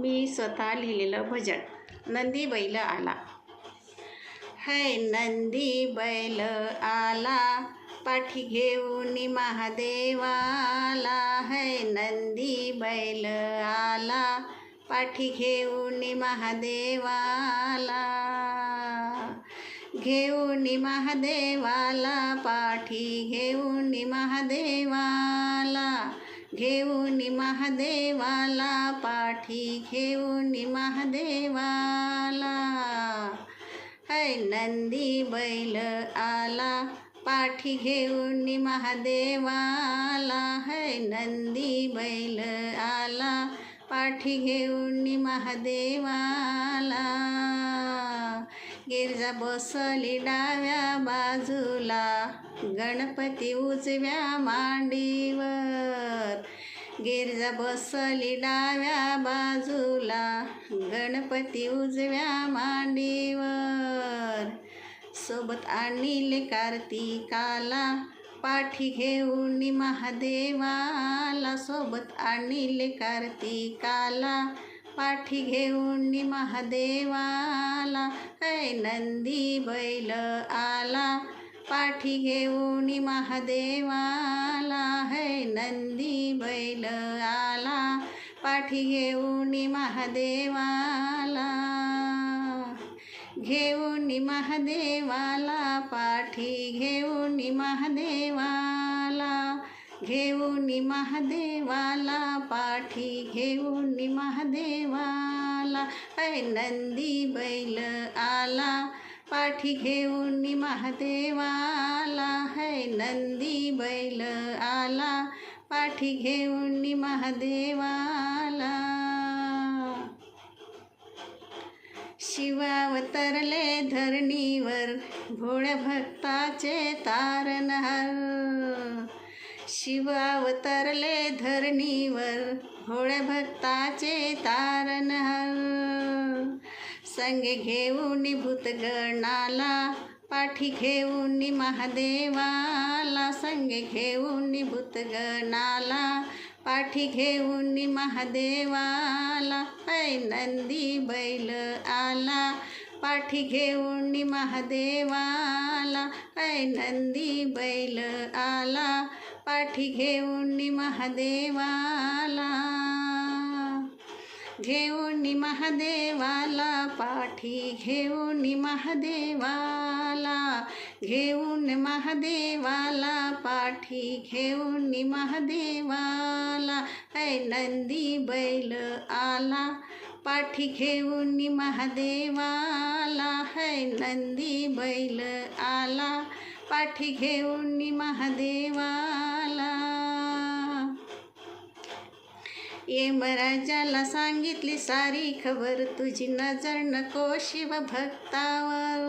मी स्वतः लिहिलेलं भजन. नंदी बैल आला. है नंदी बैल आला. पाठी घेऊन महादेवाला. है नंदी बैल आला. पाठी घेऊन महादेवाला. घेऊन महादेवाला. पाठी घेऊन महादेवा घेऊन महादेवाला पाठी घेऊन महादेवाला. है नंदी बैल आला पाठी घेऊन महादेवाला. है नंदी बैल आला पाठी घेऊन महादेवाला. गिरजा बसली डाव्या बाजूला. गणपती उजव्या मांडीवर. गिरजा बसली डाव्या बाजूला. गणपती उजव्या मांडीवर. सोबत आणले कार्तिकाला पाठी घेऊन महादेवाला. सोबत आणले कार्तिकाला पाठी घेऊन महादेवाला है नंदी बैल आला. पाठी घेऊन महादेवाला है नंदी बैल आला. पाठी घेऊन महादेवाला घेऊन महादेवाला पाठी घेऊन महादेवा घेऊन महादेवाला पाठी घेऊन महादेवाला. ऐ नंदी बैल आला पाठी घेऊन महादेवाला. है नंदी बैल आला पाठी घेऊन महादेवाला. शिवावतरले धरणीवर भोळ्या भक्ताचे तारणहार शिवावतरले धरणीवर होळे भक्ताचे तारणहार संगे घेऊन भूतगणाला पाठी घेऊन महादेवाला. संगे घेऊन भूतगणाला पाठी घेऊन महादेवाला. ऐ नंदी बैल आला पाठी घेऊन महादेवाला. ऐ नंदी बैल आला पाठी घेऊन महादेवाला. घेऊन महादेवाला पाठी घेऊन महादेवाला. घेऊन महादेवाला पाठी घेऊन महादेवाला. ऐ नंदी बैल आला पाठी घेऊन महादेवाला. है नंदी बैल आला पाठी घेऊन महादेवाला. यमराजाला सांगितली सारी खबर तुझी नजर नको शिव भक्तावर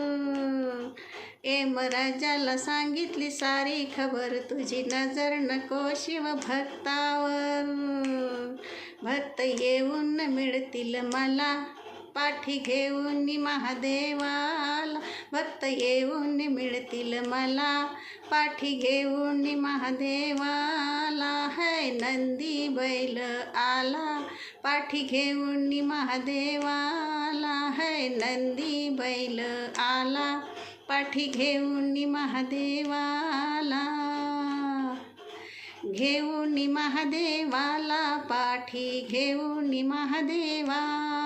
यमराजाला सांगितली सारी खबर तुझी नजर नको शिव भक्तावर भक्त येऊन मिळतील मला पाठी घेऊन महादेवा भक्त येऊन मिळतील मला. पाठी घेऊन महादेवाला. है नंदी बैल आला. पाठी घेऊन महादेवाला. है नंदी बैल आला. पाठी घेऊन महादेवाला. घेऊन महादेवाला. पाठी घेऊन महादेवा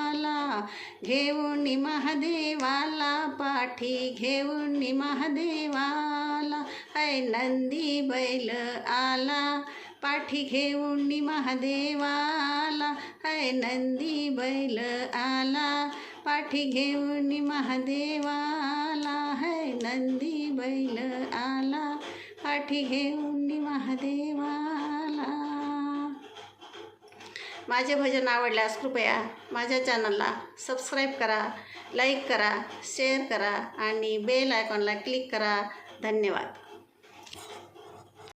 घेऊन महादेवाला पाठी घेऊन महादेवाला. ऐ नंदी बैल आला पाठी घेऊन महादेवाला. ऐ नंदी बैल आला पाठी घेऊन महादेवाला. है नंदी बैल आला पाठी घेऊन महादेवा माझे भजन आवडल्यास कृपया माझ्या चॅनलला सबस्क्राईब करा लाईक करा शेअर करा आणि बेल आयकॉनला क्लिक करा. धन्यवाद.